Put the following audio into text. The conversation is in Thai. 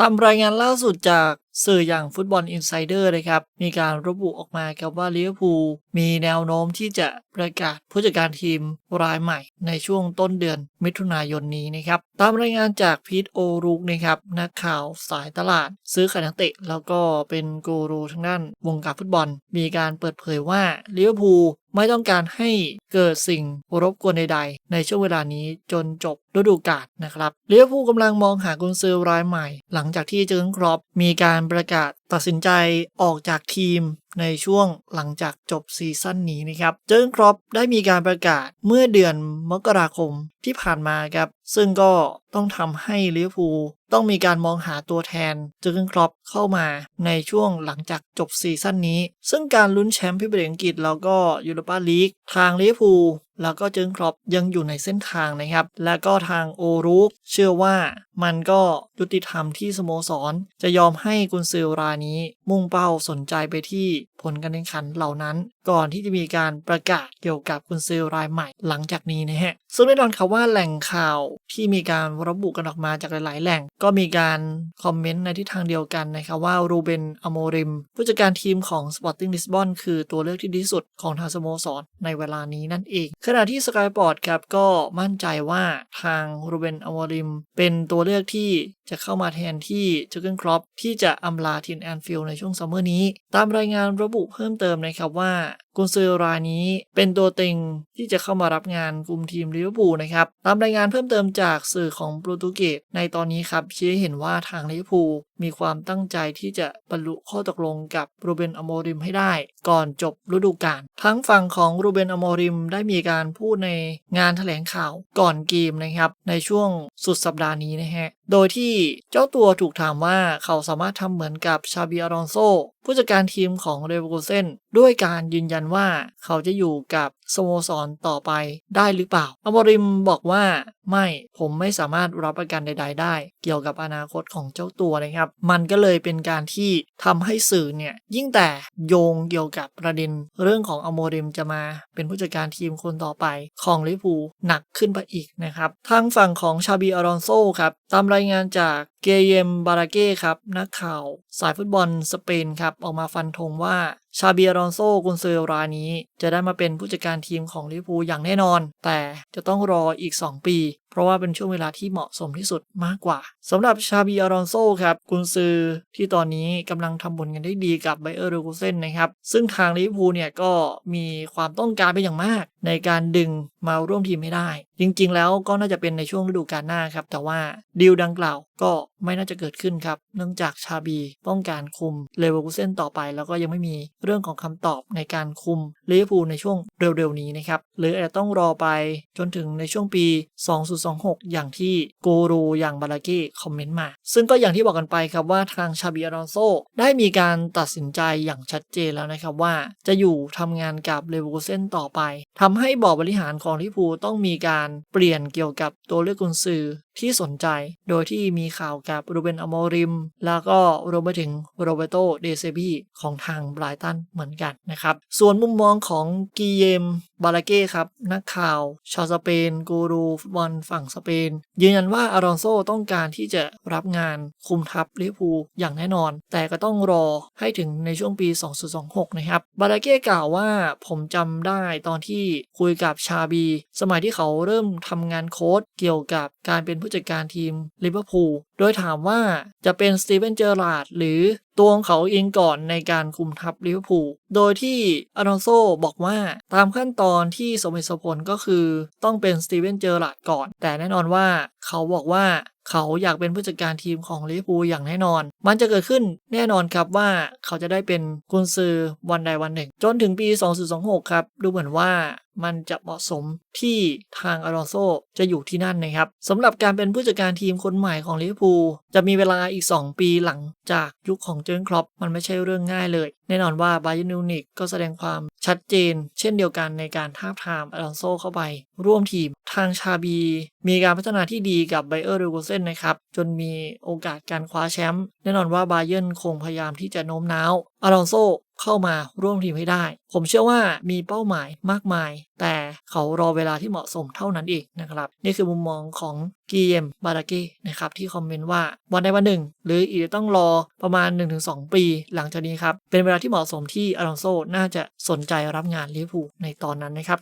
ตามรายงานล่าสุดจากสื่ออย่างฟุตบอลอินไซเดอร์นะครับ มีการระบุออกมาครับว่าลิเวอร์พูลมีแนวโน้มที่จะประกาศผู้จัดการทีมรายใหม่ในช่วงต้นเดือนมิถุนายนนี้นะครับ ตามรายงานจากพีทโอรูกนะครับ นักข่าวสายตลาด ซื้อขายนักเตะ แล้วก็เป็นกูรูทางด้านวงการฟุตบอล มีการเปิดเผยว่าลิเวอร์พูล ไม่ต้องการให้เกิดสิ่งรบกวนใดๆ ในช่วงเวลานี้จนจบฤดูกาลนะครับลิเวอร์พูลกำลังมองหากุนซือรายใหม่ หลังจากที่เจอร์นครอปมีการประกาศ ตัดสินใจออกจากทีมในช่วงหลังจากจบซีซั่นนี้นะครับเจอร์นครอปได้มีการประกาศเมื่อเดือนมกราคมที่ผ่านมาครับ ซึ่งก็ต้องทำให้ลิเวอร์พูลต้องมีการมองหาตัวแทนเจอร์นครอปเข้ามาในช่วงหลังจากจบซีซั่นนี้ ซึ่งการลุ้นแชมป์พรีเมียร์ลีกอังกฤษแล้วก็ยูโรปาลีกทางลิเวอร์พูล แล้วก็เจิงครอปยังอยู่ในเส้นทางนะครับ และก็ทางโอรุกเชื่อว่ามันก็ยุติธรรมที่สโมสร จะยอมให้กุนซือรายนี้มุ่งเป้าสนใจไปที่ผลการแข่งขันเหล่านั้น ก่อนที่จะมีการประกาศเกี่ยวกับกุนซือรายใหม่หลังจากนี้นะฮะซึ่งแน่นอนครับว่าแหล่งข่าวที่มีการระบุกันออกมาจากหลาย ๆ แหล่ง ก็มีการคอมเมนต์ในทิศทางเดียวกันนะครับว่ารูเบนอโมริม ผู้จัดการทีมของ Sporting Lisbon คือตัวเลือกที่ดีที่สุดของทางสโมสรในเวลานี้นั่นเอง ขณะที่สกายปอร์ตครับก็มั่นใจว่าทางรูเบนอโมริม เป็นตัวเลือกที่จะเข้ามาแทนที่เจอเกนครอปที่จะอำลาทีมแอนฟิลด์ในช่วงซัมเมอร์นี้ ตามรายงานระบุเพิ่มเติมนะครับว่ากุนซือรายนี้เป็นตัวเต็งที่จะเข้ามารับงานกลุ่มทีมลิเวอร์พูลนะครับตามรายงานเพิ่มเติมจากสื่อของโปรตุเกสในตอนนี้ครับชี้เห็นว่าทางลิเวอร์พูลมีความตั้งใจที่จะบรรลุข้อตกลงกับโรเบนอโมริมให้ได้ ก่อนจบฤดูกาลทั้งฝั่งของโรเบนอโมริมได้มีการพูดในงานแถลงข่าวก่อนเกมนะครับในช่วงสุดสัปดาห์นี้นะฮะ โดยที่เจ้าตัวถูกถามว่าเขาสามารถทำเหมือนกับชาบิอารอนโซผู้จัดการทีมของเรเวอร์เซนด้วยการยืนยันว่าเขาจะอยู่กับ สโมสรต่อไปได้หรือเปล่าอมริมบอกว่าไม่ผมไม่สามารถรับประกันใด ๆ ได้ เกี่ยวกับอนาคตของเจ้าตัวนะครับ มันก็เลยเป็นการที่ทำให้สื่อเนี่ยยิ่งแต่โยงเกี่ยวกับประเด็น เรื่องของอโมริมจะมาเป็นผู้จัดการทีมคนต่อไป ของลิเวอร์พูหนักขึ้นไปอีกนะครับทางฝั่งของชาบีอารอนโซครับตามรายงานจาก เกเยมบาราเก้ครับนักข่าว สายฟุตบอลสเปนครับออกมาฟันธงว่าชาเบียรอนโซกุนเซอรายนี้ จะได้มาเป็นผู้จัดการทีมของลิเวอร์พูลอย่างแน่นอน แต่จะต้องรออีก 2 ปี ราะว่าเป็นช่วงเวลาที่เหมาะสมที่สุดมากกว่าสำหรับชาบีอารอนโซครับกุนซือที่ตอนนี้กำลังทำผลกันได้ดีกับไบเออร์เรกูเซนนะครับซึ่งทางลิเวอร์พูลเนี่ยก็มีความต้องการเป็นอย่างมาก ในการดึงมาร่วมทีมไม่ได้ จริงๆ แล้วก็น่าจะเป็นในช่วงฤดูกาลหน้าครับ แต่ว่าดีลดังกล่าวก็ไม่น่าจะเกิดขึ้นครับ เนื่องจากชาบีต้องการคุมเลเวอร์คูเซนต่อไป แล้วก็ยังไม่มีเรื่องของคำตอบในการคุมลิเวอร์พูลในช่วง เร็วๆนี้นะครับ หรืออาจจะต้องรอไปจนถึงในช่วงปี 2026 อย่างที่กูรูอย่างบาลาเก้คอมเมนต์มา ซึ่งก็อย่างที่บอกกันไปครับว่าทางชาบีอารอนโซได้มีการตัดสินใจอย่างชัดเจนแล้วนะครับว่าจะอยู่ทำงานกับเลเวอร์เซนต่อไปทำให้บอร์ดบริหารของลิพูต้องมีการเปลี่ยนเกี่ยวกับตัวเลือกกุนซือ ที่สนใจ โดยที่มีข่าวกับโรเบนอโมริม แล้วก็รวมไปถึงโรเบโตเดเซบีของทางไบรตันเหมือนกันนะครับ ส่วนมุมมองของกีเยม บาลาเก้ครับ นักข่าว ชาวสเปน กูรูฟุตบอลฝั่งสเปน ยืนยันว่าอารอนโซต้องการที่จะรับงานคุมทัพลิเวอร์พูลอย่างแน่นอน แต่ก็ต้องรอให้ถึงในช่วงปี 2026 นะครับ บาลาเก้กล่าวว่าผมจำได้ตอนที่คุยกับชาบี สมัยที่เขาเริ่มทำงานโค้ดเกี่ยวกับการเป็นผู้จัดการทีมลิเวอร์พูล โดยถามว่าจะเป็นสตีเวนเจอร์ลาดหรือตัวของเขาเองก่อนในการคุมทัพลิเวอร์พูล โดยที่อารอนโซบอกว่าตามขั้นตอนที่สมเหตุสมผลก็คือต้องเป็นสตีเวนเจอร์ลาดก่อน แต่แน่นอนว่าเขาบอกว่า เขาอยากเป็นผู้จัดการทีมของลิเวอร์พูลอย่างแน่นอน มันจะเกิดขึ้นแน่นอนครับว่าเขาจะได้เป็นกุนซือวันใดวันหนึ่ง จนถึงปี 2026 ครับ ดูเหมือนว่ามันจะเหมาะสมที่ทางอารอนโซจะอยู่ที่นั่นนะครับสำหรับการเป็นผู้จัดการทีมคนใหม่ของลิเวอร์พูลจะมีเวลาอีก 2 ปีหลังจากยุคของเจอร์นครอปมันไม่ใช่เรื่องง่ายเลย แน่นอนว่าบาเยร์นิวนิกก็แสดงความชัดเจน เช่นเดียวกันในการท้าทามอารอนโซเข้าไปร่วมทีมทางชาบี มีการพัฒนาที่ดีกับไบเออร์เรโกเซนนะครับ จนมีโอกาสการคว้าแชมป์แน่นอนว่าบาเยร์นคงพยายามที่จะโน้มน้าวอารอนโซเข้ามาร่วมทีมให้ได้ ผมเชื่อว่ามีเป้าหมายมากมาย แต่เขารอเวลาที่เหมาะสมเท่านั้นเองนะครับ นี่คือมุมมองของกีเยมบาราเก้นะครับที่คอมเมนต์ว่าวันใดวันหนึ่ง หรืออีกต้องรอประมาณ 1-2 ปี หลังจากนี้ครับ เป็นเวลาที่เหมาะสมที่อลองโซน่าจะสนใจรับงานลิเวอร์พูลในตอนนั้นนะครับ